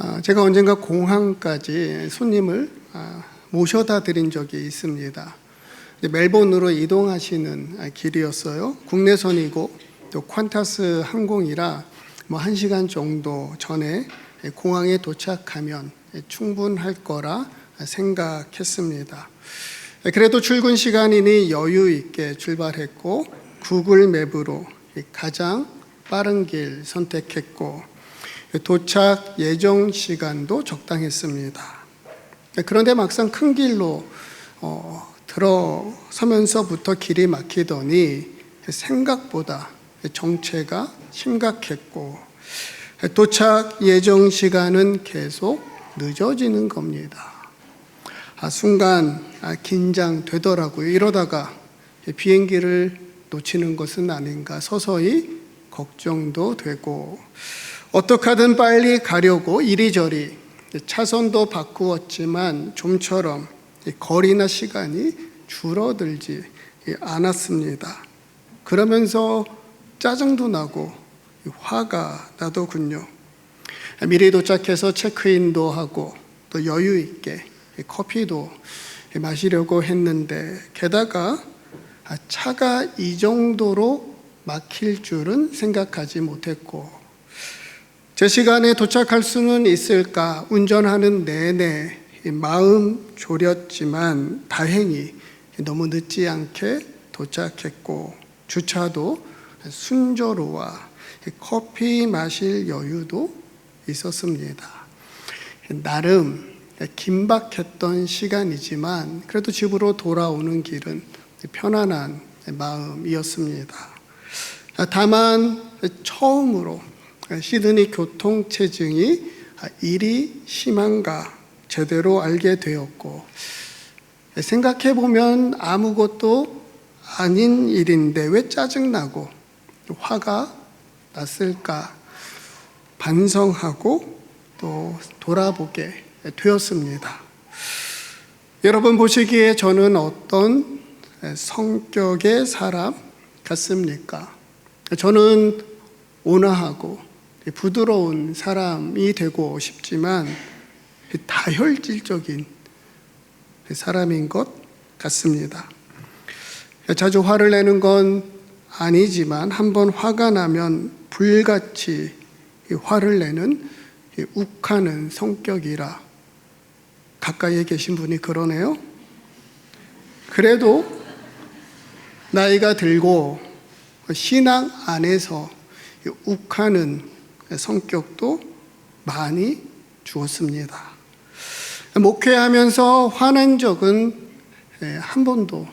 아, 제가 언젠가 공항까지 손님을 아, 모셔다 드린 적이 있습니다. 멜본으로 이동하시는 아, 길이었어요. 국내선이고 또 퀀타스 항공이라 뭐한 시간 정도 전에 공항에 도착하면 충분할 거라 생각했습니다. 그래도 출근 시간이니 여유 있게 출발했고 구글 맵으로 가장 빠른 길 선택했고 도착 예정 시간도 적당했습니다. 그런데 막상 큰 길로 어, 들어서면서부터 길이 막히더니 생각보다 정체가 심각했고 도착 예정 시간은 계속 늦어지는 겁니다. 아, 순간 아, 긴장되더라고요. 이러다가 비행기를 놓치는 것은 아닌가 서서히 걱정도 되고 어떻게 하든 빨리 가려고 이리저리 차선도 바꾸었지만 좀처럼 거리나 시간이 줄어들지 않았습니다. 그러면서 짜증도 나고 화가 나더군요. 미리 도착해서 체크인도 하고 또 여유 있게 커피도 마시려고 했는데 게다가 차가 이 정도로 막힐 줄은 생각하지 못했고 제 시간에 도착할 수는 있을까 운전하는 내내 마음 졸였지만 다행히 너무 늦지 않게 도착했고 주차도 순조로워 커피 마실 여유도 있었습니다. 나름 긴박했던 시간이지만 그래도 집으로 돌아오는 길은 편안한 마음이었습니다. 다만 처음으로 시드니 교통체증이 일이 심한가 제대로 알게 되었고 생각해 보면 아무것도 아닌 일인데 왜 짜증나고 화가 났을까 반성하고 또 돌아보게 되었습니다. 여러분 보시기에 저는 어떤 성격의 사람 같습니까? 저는 온화하고 부드러운 사람이 되고 싶지만 다혈질적인 사람인 것 같습니다. 자주 화를 내는 건 아니지만 한 번 화가 나면 불같이 화를 내는 욱하는 성격이라 가까이에 계신 분이 그러네요. 그래도 나이가 들고 신앙 안에서 욱하는 성격도 많이 주었습니다. 목회하면서 화난 적은 한 번도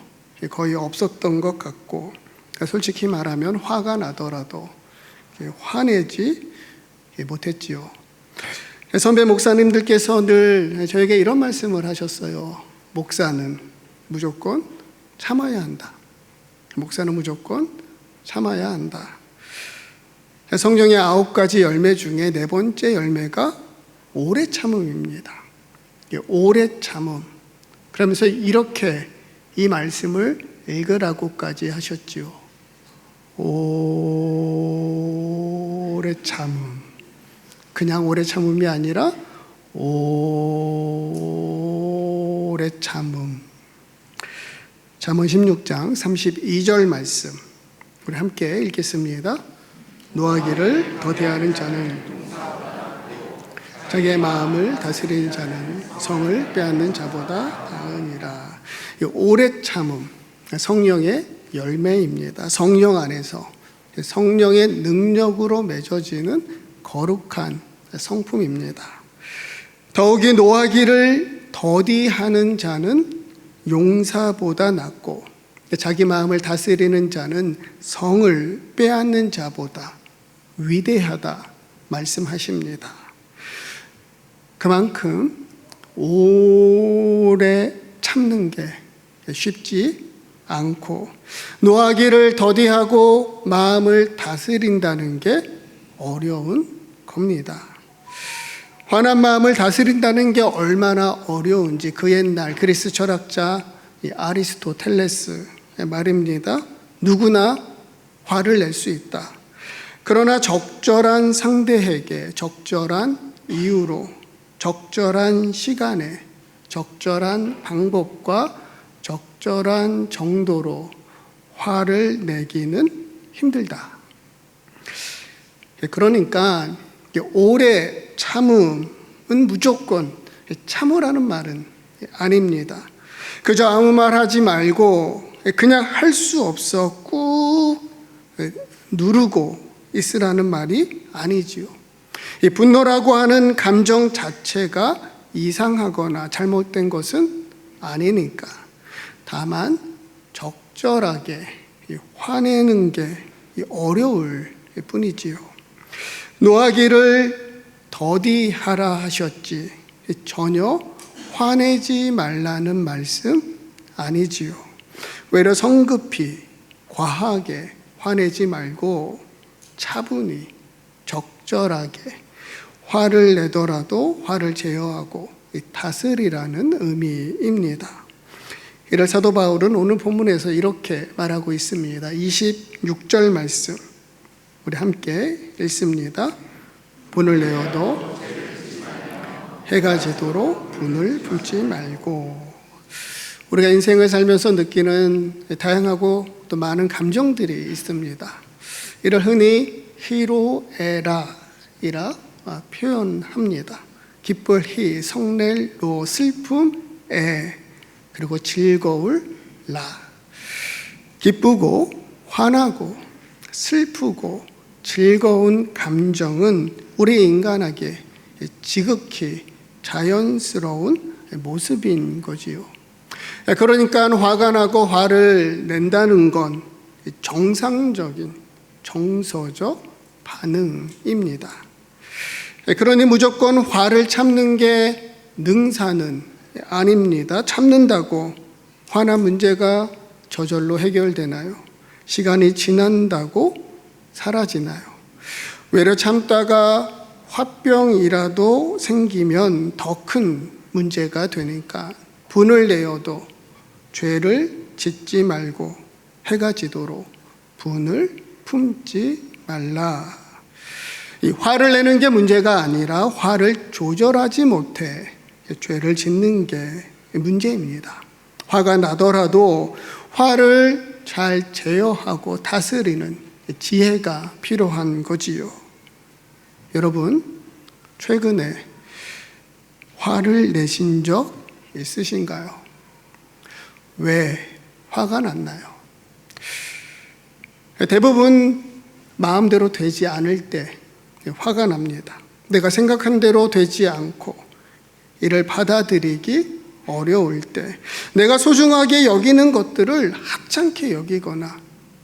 거의 없었던 것 같고 솔직히 말하면 화가 나더라도 화내지 못했지요. 선배 목사님들께서 늘 저에게 이런 말씀을 하셨어요. 목사는 무조건 참아야 한다. 목사는 무조건 참아야 한다. 성경의 아홉 가지 열매 중에 네 번째 열매가 오래 참음입니다. 오래 참음. 그러면서 이렇게 이 말씀을 읽으라고까지 하셨지요. 오래 참음. 그냥 오래 참음이 아니라 오래 참음. 잠언 16장 32절 말씀. 우리 함께 읽겠습니다. 노하기를 더대하는 자는 자기의 마음을 다스리는 자는 성을 빼앗는 자보다 나으니라. 오래 참음, 성령의 열매입니다. 성령 안에서 성령의 능력으로 맺어지는 거룩한 성품입니다. 더욱이 노하기를 더디하는 자는 용사보다 낫고 자기 마음을 다스리는 자는 성을 빼앗는 자보다 위대하다 말씀하십니다. 그만큼 오래 참는 게 쉽지 않고 노하기를 더디하고 마음을 다스린다는 게 어려운 겁니다. 화난 마음을 다스린다는 게 얼마나 어려운지 그 옛날 그리스 철학자 아리스토텔레스의 말입니다. 누구나 화를 낼 수 있다. 그러나 적절한 상대에게 적절한 이유로 적절한 시간에 적절한 방법과 적절한 정도로 화를 내기는 힘들다. 그러니까 오래 참음은 무조건 참으라는 말은 아닙니다. 그저 아무 말 하지 말고 그냥 할 수 없어 꾹 누르고 있으라는 말이 아니지요. 이 분노라고 하는 감정 자체가 이상하거나 잘못된 것은 아니니까. 다만 적절하게 화내는 게 어려울 뿐이지요. 노하기를 더디하라 하셨지 전혀 화내지 말라는 말씀 아니지요. 외려 성급히 과하게 화내지 말고 차분히 적절하게 화를 내더라도 화를 제어하고 다스리라는 의미입니다. 이를 사도 바울은 오늘 본문에서 이렇게 말하고 있습니다. 26절 말씀 우리 함께 읽습니다. 분을 내어도 해가 지도록 분을 품지 말고 우리가 인생을 살면서 느끼는 다양하고 또 많은 감정들이 있습니다. 이를 흔히 히로에라 이라 표현합니다. 기쁠 히, 성낼 로, 슬픔 에, 그리고 즐거울 라. 기쁘고 화나고 슬프고 즐거운 감정은 우리 인간에게 지극히 자연스러운 모습인 거지요. 그러니까 화가 나고 화를 낸다는 건 정상적인 정서적 반응입니다. 그러니 무조건 화를 참는 게 능사는 아닙니다. 참는다고 화나 문제가 저절로 해결되나요? 시간이 지난다고 사라지나요? 외려 참다가 화병이라도 생기면 더 큰 문제가 되니까 분을 내어도 죄를 짓지 말고 해가 지도록 분을 품지 말라. 이 화를 내는 게 문제가 아니라 화를 조절하지 못해 죄를 짓는 게 문제입니다. 화가 나더라도 화를 잘 제어하고 다스리는 지혜가 필요한 거지요. 여러분, 최근에 화를 내신 적 있으신가요? 왜 화가 났나요? 대부분 마음대로 되지 않을 때 화가 납니다. 내가 생각한 대로 되지 않고 이를 받아들이기 어려울 때, 내가 소중하게 여기는 것들을 하찮게 여기거나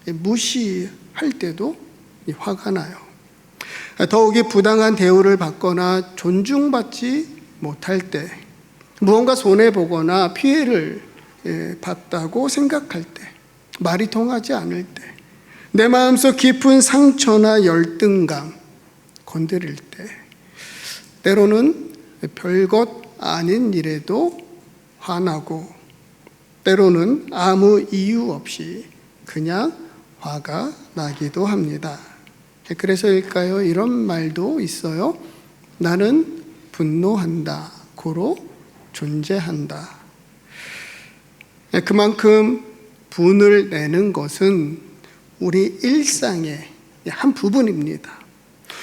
무시할 때도 화가 나요. 더욱이 부당한 대우를 받거나 존중받지 못할 때, 무언가 손해보거나 피해를 받다고 생각할 때, 말이 통하지 않을 때, 내 마음속 깊은 상처나 열등감 건드릴 때, 때로는 별것 아닌 일에도 화나고, 때로는 아무 이유 없이 그냥 화가 나기도 합니다. 그래서일까요? 이런 말도 있어요. 나는 분노한다. 고로 존재한다. 그만큼 분을 내는 것은 우리 일상의 한 부분입니다.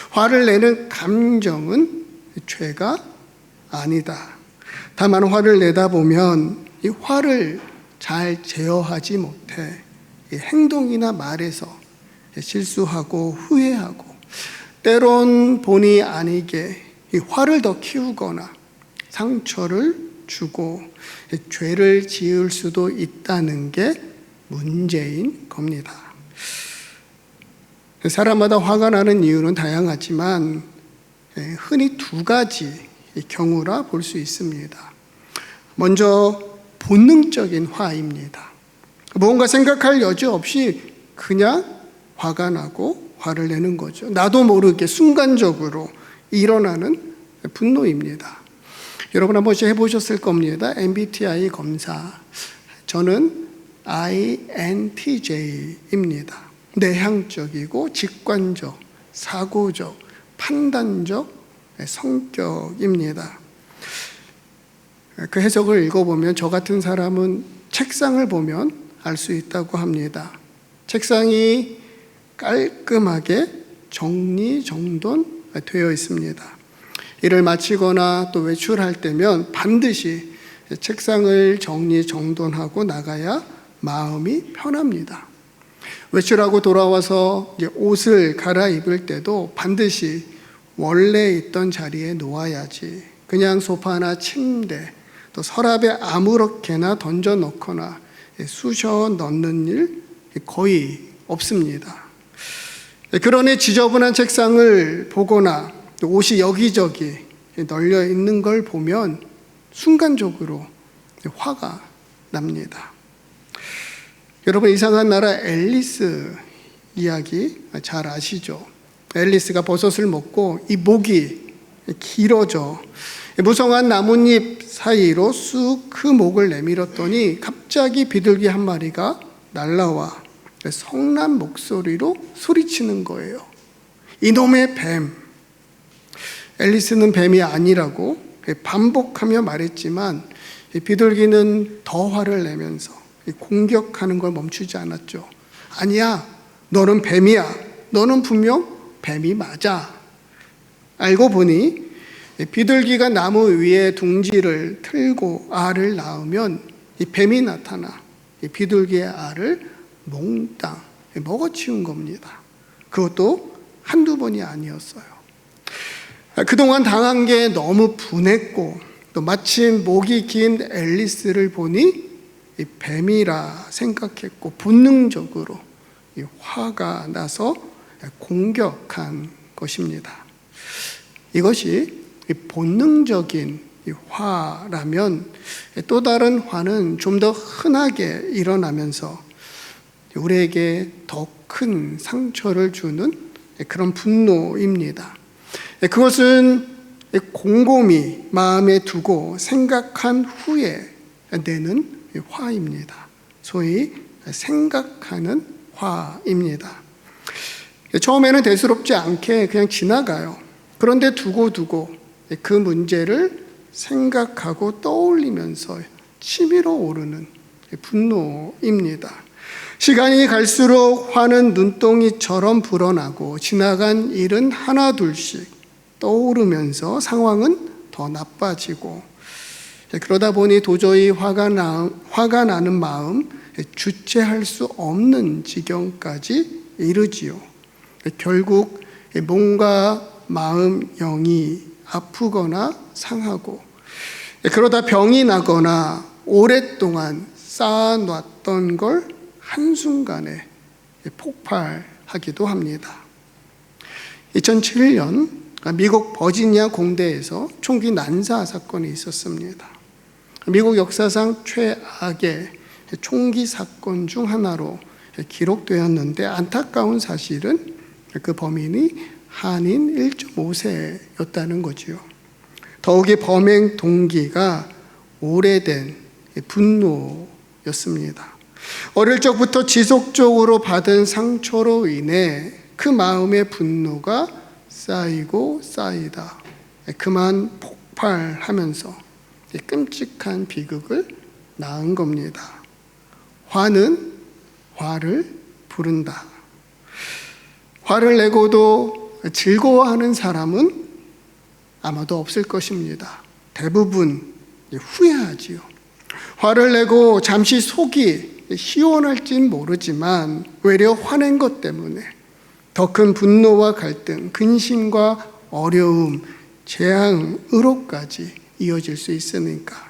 화를 내는 감정은 죄가 아니다. 다만 화를 내다 보면 이 화를 잘 제어하지 못해 행동이나 말에서 실수하고 후회하고 때론 본의 아니게 이 화를 더 키우거나 상처를 주고 죄를 지을 수도 있다는 게 문제인 겁니다. 사람마다 화가 나는 이유는 다양하지만 흔히 두 가지 경우라 볼 수 있습니다. 먼저 본능적인 화입니다. 뭔가 생각할 여지 없이 그냥 화가 나고 화를 내는 거죠. 나도 모르게 순간적으로 일어나는 분노입니다. 여러분 한 번씩 해보셨을 겁니다. MBTI 검사. 저는 INTJ입니다. 내향적이고 직관적, 사고적, 판단적 성격입니다. 그 해석을 읽어보면 저 같은 사람은 책상을 보면 알 수 있다고 합니다. 책상이 깔끔하게 정리정돈 되어 있습니다. 일을 마치거나 또 외출할 때면 반드시 책상을 정리정돈하고 나가야 마음이 편합니다. 외출하고 돌아와서 옷을 갈아입을 때도 반드시 원래 있던 자리에 놓아야지. 그냥 소파나 침대, 또 서랍에 아무렇게나 던져 놓거나 쑤셔 넣는 일 거의 없습니다. 그러니 지저분한 책상을 보거나 옷이 여기저기 널려 있는 걸 보면 순간적으로 화가 납니다. 여러분 이상한 나라 앨리스 이야기 잘 아시죠? 앨리스가 버섯을 먹고 이 목이 길어져 무성한 나뭇잎 사이로 쑥 그 목을 내밀었더니 갑자기 비둘기 한 마리가 날라와 성난 목소리로 소리치는 거예요. 이놈의 뱀. 앨리스는 뱀이 아니라고 반복하며 말했지만 비둘기는 더 화를 내면서 공격하는 걸 멈추지 않았죠. 아니야, 너는 뱀이야. 너는 분명 뱀이 맞아. 알고 보니 비둘기가 나무 위에 둥지를 틀고 알을 낳으면 이 뱀이 나타나 이 비둘기의 알을 몽땅 먹어치운 겁니다. 그것도 한두 번이 아니었어요. 그동안 당한 게 너무 분했고 또 마침 목이 긴 앨리스를 보니 이 뱀이라 생각했고 본능적으로 이 화가 나서 공격한 것입니다. 이것이 이 본능적인 이 화라면 또 다른 화는 좀 더 흔하게 일어나면서 우리에게 더 큰 상처를 주는 그런 분노입니다. 그것은 곰곰이 마음에 두고 생각한 후에 내는 화입니다. 소위 생각하는 화입니다. 처음에는 대수롭지 않게 그냥 지나가요. 그런데 두고두고 그 문제를 생각하고 떠올리면서 치밀어 오르는 분노입니다. 시간이 갈수록 화는 눈동이처럼 불어나고 지나간 일은 하나둘씩 떠오르면서 상황은 더 나빠지고 그러다 보니 도저히 화가, 나, 화가 나는 마음 주체할 수 없는 지경까지 이르지요. 결국 몸과 마음 영이 아프거나 상하고 그러다 병이 나거나 오랫동안 쌓아놨던 걸 한순간에 폭발하기도 합니다. 2007년 미국 버지니아 공대에서 총기 난사 사건이 있었습니다. 미국 역사상 최악의 총기 사건 중 하나로 기록되었는데 안타까운 사실은 그 범인이 한인 1.5세였다는 거지요. 더욱이 범행 동기가 오래된 분노였습니다. 어릴 적부터 지속적으로 받은 상처로 인해 그 마음의 분노가 쌓이고 쌓이다. 그만 폭발하면서 끔찍한 비극을 낳은 겁니다. 화는 화를 부른다. 화를 내고도 즐거워하는 사람은 아마도 없을 것입니다. 대부분 후회하지요. 화를 내고 잠시 속이 시원할진 모르지만 외려 화낸 것 때문에 더 큰 분노와 갈등, 근심과 어려움, 재앙으로까지 이어질 수 있으니까.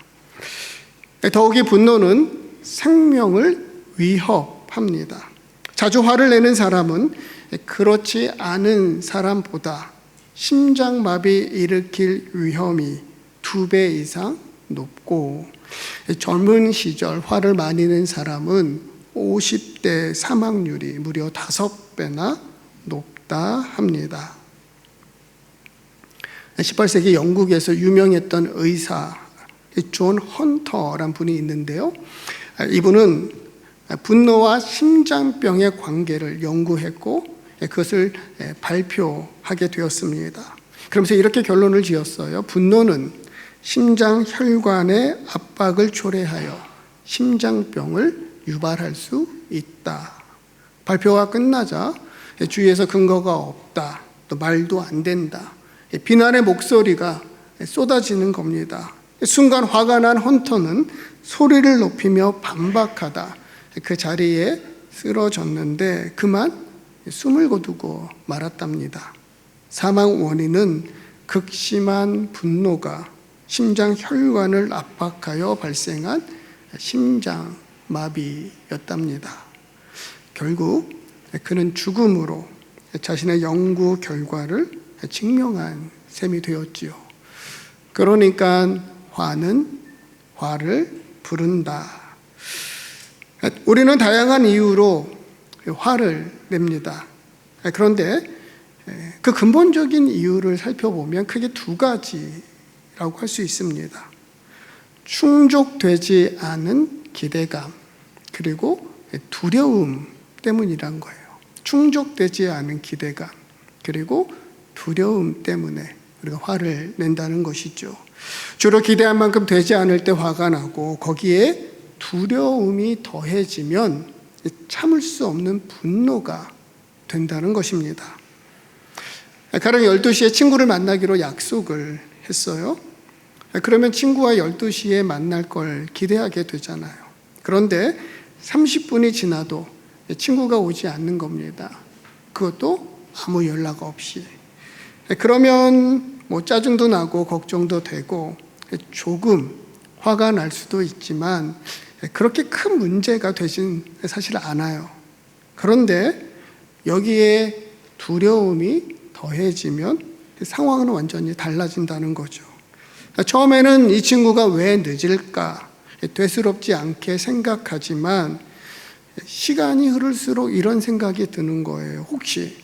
더욱이 분노는 생명을 위협합니다. 자주 화를 내는 사람은 그렇지 않은 사람보다 심장마비 일으킬 위험이 두 배 이상 높고 젊은 시절 화를 많이 낸 사람은 50대 사망률이 무려 5배나 높다 합니다. 18세기 영국에서 유명했던 의사 존 헌터란 분이 있는데요. 이분은 분노와 심장병의 관계를 연구했고 그것을 발표하게 되었습니다. 그러면서 이렇게 결론을 지었어요. 분노는 심장 혈관의 압박을 초래하여 심장병을 유발할 수 있다. 발표가 끝나자 주위에서 근거가 없다. 또 말도 안 된다. 비난의 목소리가 쏟아지는 겁니다. 순간 화가 난 헌터는 소리를 높이며 반박하다. 그 자리에 쓰러졌는데 그만 숨을 거두고 말았답니다. 사망 원인은 극심한 분노가 심장 혈관을 압박하여 발생한 심장 마비였답니다. 결국 그는 죽음으로 자신의 연구 결과를 증명한 셈이 되었지요. 그러니까 화는 화를 부른다. 우리는 다양한 이유로 화를 냅니다. 그런데 그 근본적인 이유를 살펴보면 크게 두 가지라고 할 수 있습니다. 충족되지 않은 기대감, 그리고 두려움 때문이란 거예요. 충족되지 않은 기대감, 그리고 두려움 때문에 우리가 화를 낸다는 것이죠. 주로 기대한 만큼 되지 않을 때 화가 나고 거기에 두려움이 더해지면 참을 수 없는 분노가 된다는 것입니다. 가령 12시에 친구를 만나기로 약속을 했어요. 그러면 친구와 12시에 만날 걸 기대하게 되잖아요. 그런데 30분이 지나도 친구가 오지 않는 겁니다. 그것도 아무 연락 없이. 그러면 뭐 짜증도 나고 걱정도 되고 조금 화가 날 수도 있지만 그렇게 큰 문제가 되진 사실 않아요. 그런데 여기에 두려움이 더해지면 상황은 완전히 달라진다는 거죠. 처음에는 이 친구가 왜 늦을까? 되스럽지 않게 생각하지만 시간이 흐를수록 이런 생각이 드는 거예요. 혹시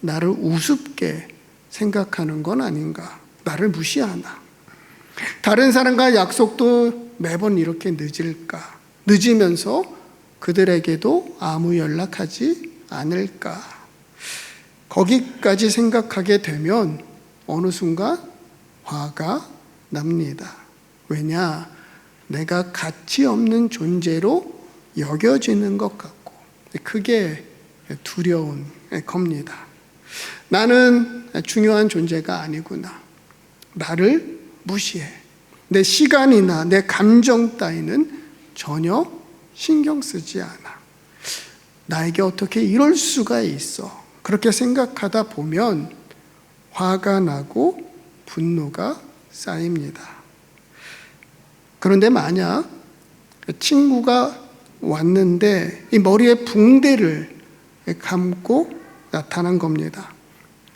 나를 우습게 생각하는 건 아닌가? 나를 무시하나? 다른 사람과 약속도 매번 이렇게 늦을까? 늦으면서 그들에게도 아무 연락하지 않을까? 거기까지 생각하게 되면 어느 순간 화가 납니다. 왜냐? 내가 가치 없는 존재로 여겨지는 것 같고, 그게 두려운 겁니다. 나는 중요한 존재가 아니구나. 나를 무시해. 내 시간이나 내 감정 따위는 전혀 신경 쓰지 않아. 나에게 어떻게 이럴 수가 있어. 그렇게 생각하다 보면 화가 나고 분노가 쌓입니다. 그런데 만약 친구가 왔는데 이 머리에 붕대를 감고 나타난 겁니다.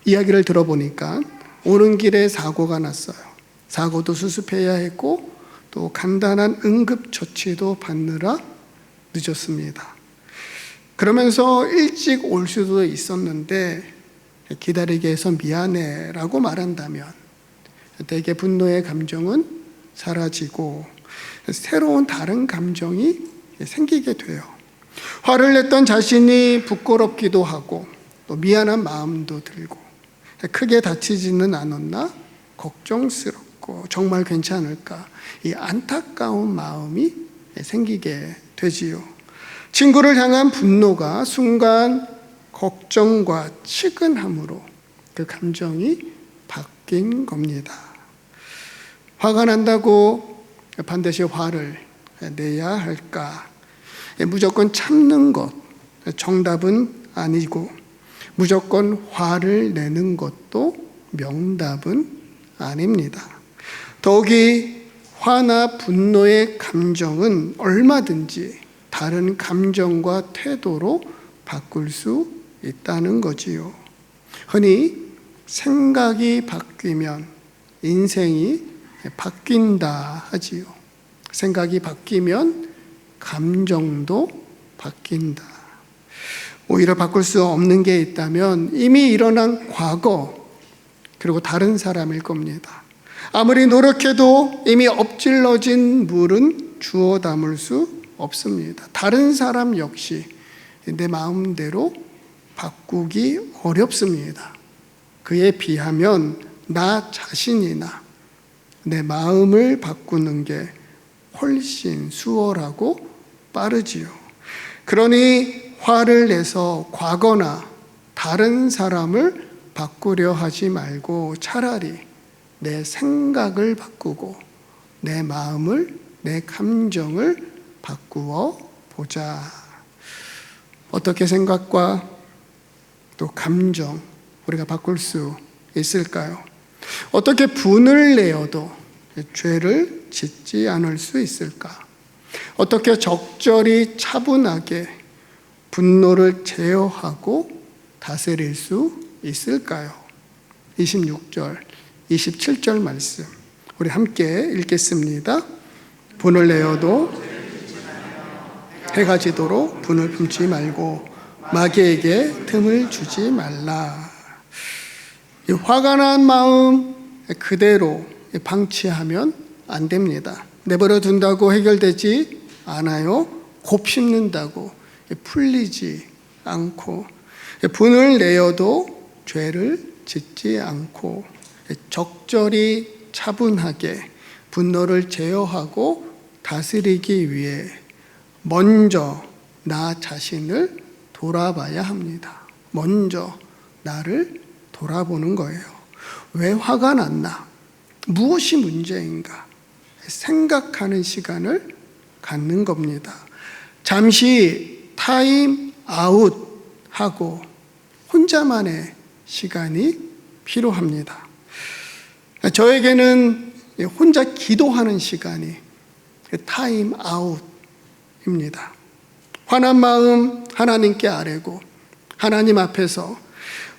이야기를 들어보니까 오는 길에 사고가 났어요. 사고도 수습해야 했고 또 간단한 응급 처치도 받느라 늦었습니다. 그러면서 일찍 올 수도 있었는데 기다리게 해서 미안해라고 말한다면 대개 분노의 감정은 사라지고 새로운 다른 감정이 생기게 돼요. 화를 냈던 자신이 부끄럽기도 하고 또 미안한 마음도 들고 크게 다치지는 않았나 걱정스럽고 정말 괜찮을까 이 안타까운 마음이 생기게 되지요. 친구를 향한 분노가 순간 걱정과 치근함으로 그 감정이 바뀐 겁니다. 화가 난다고 반드시 화를 내야 할까? 무조건 참는 것 정답은 아니고 무조건 화를 내는 것도 명답은 아닙니다. 더욱이 화나 분노의 감정은 얼마든지 다른 감정과 태도로 바꿀 수 있다는 거지요. 흔히 생각이 바뀌면 인생이 바뀐다 하지요. 생각이 바뀌면 감정도 바뀐다. 오히려 바꿀 수 없는 게 있다면 이미 일어난 과거, 그리고 다른 사람일 겁니다. 아무리 노력해도 이미 엎질러진 물은 주워 담을 수 없습니다. 다른 사람 역시 내 마음대로 바꾸기 어렵습니다. 그에 비하면 나 자신이나 내 마음을 바꾸는 게 훨씬 수월하고 빠르지요. 그러니 화를 내서 과거나 다른 사람을 바꾸려 하지 말고 차라리 내 생각을 바꾸고 내 마음을, 내 감정을 바꾸어 보자. 어떻게 생각과 또 감정 우리가 바꿀 수 있을까요? 어떻게 분을 내어도 죄를 짓지 않을 수 있을까? 어떻게 적절히 차분하게 분노를 제어하고 다스릴 수 있을까요? 26절, 27절 말씀. 우리 함께 읽겠습니다. 분을 내어도 해가 지도록 분을 품지 말고 마귀에게 틈을 주지 말라. 이 화가 난 마음 그대로 방치하면 안 됩니다. 내버려 둔다고 해결되지 않아요. 곱씹는다고 풀리지 않고 분을 내어도 죄를 짓지 않고 적절히 차분하게 분노를 제어하고 다스리기 위해 먼저 나 자신을 돌아봐야 합니다. 먼저 나를 돌아보는 거예요. 왜 화가 났나? 무엇이 문제인가? 생각하는 시간을 갖는 겁니다. 잠시 타임 아웃 하고 혼자만의 시간이 필요합니다. 저에게는 혼자 기도하는 시간이 타임 아웃입니다. 화난 마음 하나님께 아뢰고 하나님 앞에서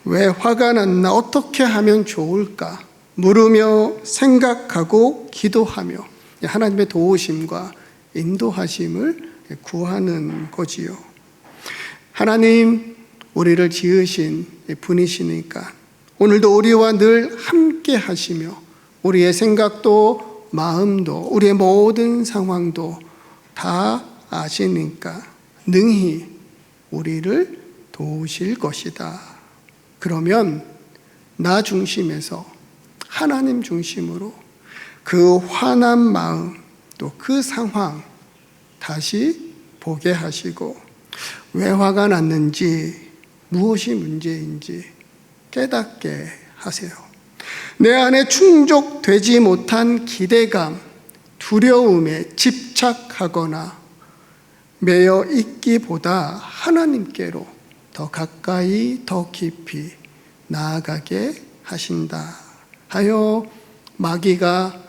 왜 화가 났나 어떻게 하면 좋을까 물으며 생각하고 기도하며 하나님의 도우심과 인도하심을 구하는 거지요. 하나님 우리를 지으신 분이시니까 오늘도 우리와 늘 함께 하시며 우리의 생각도 마음도 우리의 모든 상황도 다 아시니까 능히 우리를 도우실 것이다. 그러면 나 중심에서 하나님 중심으로 그 화난 마음 또 그 상황 다시 보게 하시고 왜 화가 났는지 무엇이 문제인지 깨닫게 하세요. 내 안에 충족되지 못한 기대감, 두려움에 집착하거나 매여 있기보다 하나님께로 더 가까이 더 깊이 나아가게 하신다 하여 마귀가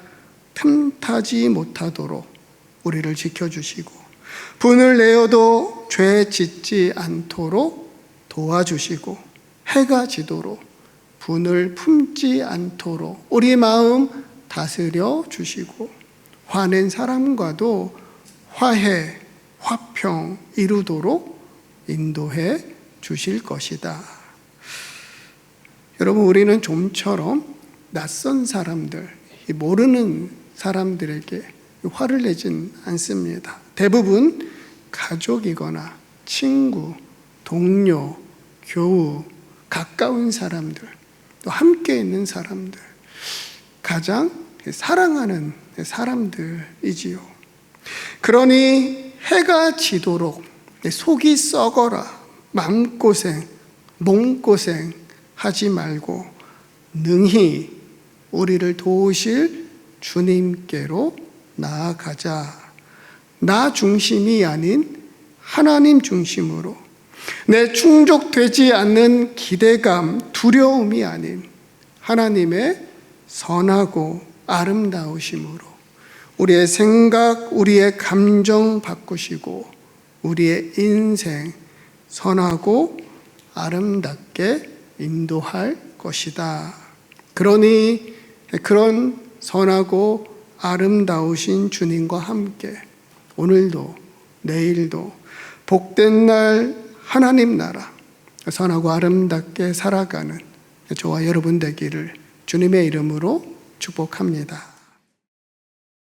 틈타지 못하도록 우리를 지켜주시고 분을 내어도 죄 짓지 않도록 도와주시고 해가 지도록 분을 품지 않도록 우리 마음 다스려 주시고 화낸 사람과도 화해, 화평 이루도록 인도해 주실 것이다. 여러분, 우리는 좀처럼 낯선 사람들, 모르는 사람들에게 화를 내진 않습니다. 대부분 가족이거나 친구, 동료, 교우, 가까운 사람들, 또 함께 있는 사람들, 가장 사랑하는 사람들이지요. 그러니 해가 지도록 속이 썩어라, 마음고생, 몸고생 하지 말고 능히 우리를 도우실 주님께로 나아가자. 나 중심이 아닌 하나님 중심으로 내 충족되지 않는 기대감, 두려움이 아닌 하나님의 선하고 아름다우심으로 우리의 생각, 우리의 감정 바꾸시고 우리의 인생 선하고 아름답게 인도할 것이다. 그러니 그런 선하고 아름다우신 주님과 함께 오늘도 내일도 복된 날 하나님 나라 선하고 아름답게 살아가는 저와 여러분 되기를 주님의 이름으로 축복합니다.